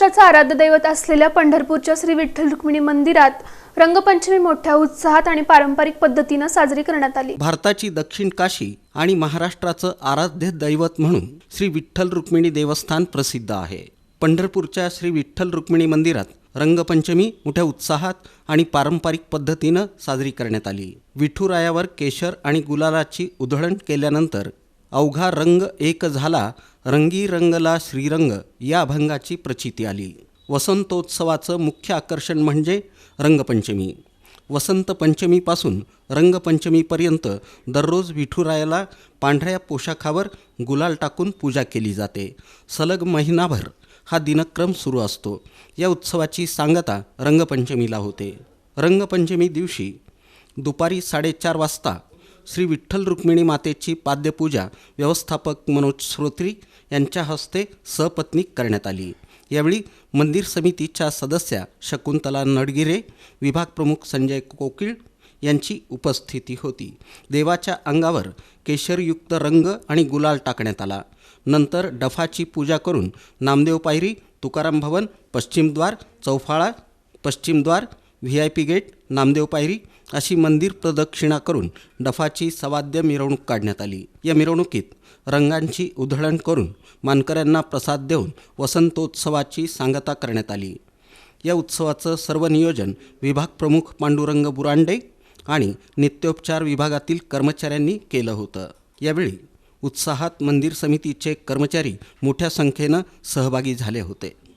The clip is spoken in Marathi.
महाराष्ट्राचं आराध्य दैवत असलेल्या पंढरपूरच्या श्री विठ्ठल रुक्मिणी मंदिरात रंगपंचमी मोठ्या उत्साहात आणि पारंपरिक पद्धतीनं साजरी करण्यात आली. भारताची दक्षिण काशी आणि महाराष्ट्राचं आराध्य दैवत म्हणून श्री विठ्ठल रुक्मिणी देवस्थान प्रसिद्ध आहे. पंढरपूरच्या श्री विठ्ठल रुक्मिणी मंदिरात रंगपंचमी मोठ्या उत्साहात आणि पारंपरिक पद्धतीनं साजरी करण्यात आली. विठुरायावर केशर आणि गुलालाची उधळण केल्यानंतर अवघा रंग एक झाला रंगी रंगला श्रीरंग या अभंगाची प्रचिती आली. वसंतोत्सवाचं मुख्य आकर्षण म्हणजे रंगपंचमी. वसंत पंचमीपासून रंगपंचमीपर्यंत दररोज विठुरायाला पांढऱ्या पोशाखावर गुलाल टाकून पूजा केली जाते. सलग महिनाभर हा दिनक्रम सुरू असतो. या उत्सवाची सांगता रंगपंचमीला होते. रंगपंचमी दिवशी दुपारी साडेचार वाजता श्री विठ्ठल रुक्मिणी मातेची पाद्यपूजा व्यवस्थापक मनोज श्रोत्री यांच्या हस्ते सहपत्नी करण्यात आली. यावेळी मंदिर समितीच्या सदस्या शकुंतला नडगिरे विभाग प्रमुख संजय कोकिळ यांची उपस्थिती होती. देवाच्या अंगावर केशरयुक्त रंग आणि गुलाल टाकण्यात आला. नंतर डफाची पूजा करून नामदेव पायरी तुकाराम भवन पश्चिमद्वार चौफाळा पश्चिमद्वार V I P gate Namdev पायरी अशी मंदिर प्रदक्षिणा करून डफाची सवाद्य मिरवणूक काढण्यात आली. या मिरवणुकीत रंगांची उधळण करून मानकऱ्यांना प्रसाद देऊन वसंतोत्सवाची सांगता करण्यात आली. या उत्सवाचं सर्व नियोजन विभाग प्रमुख पांडुरंग बुरांडे आणि नित्योपचार विभागातील कर्मचाऱ्यांनी केलं होतं. यावेळी उत्साहात मंदिर समितीचे कर्मचारी मोठ्या संख्येनं सहभागी झाले होते.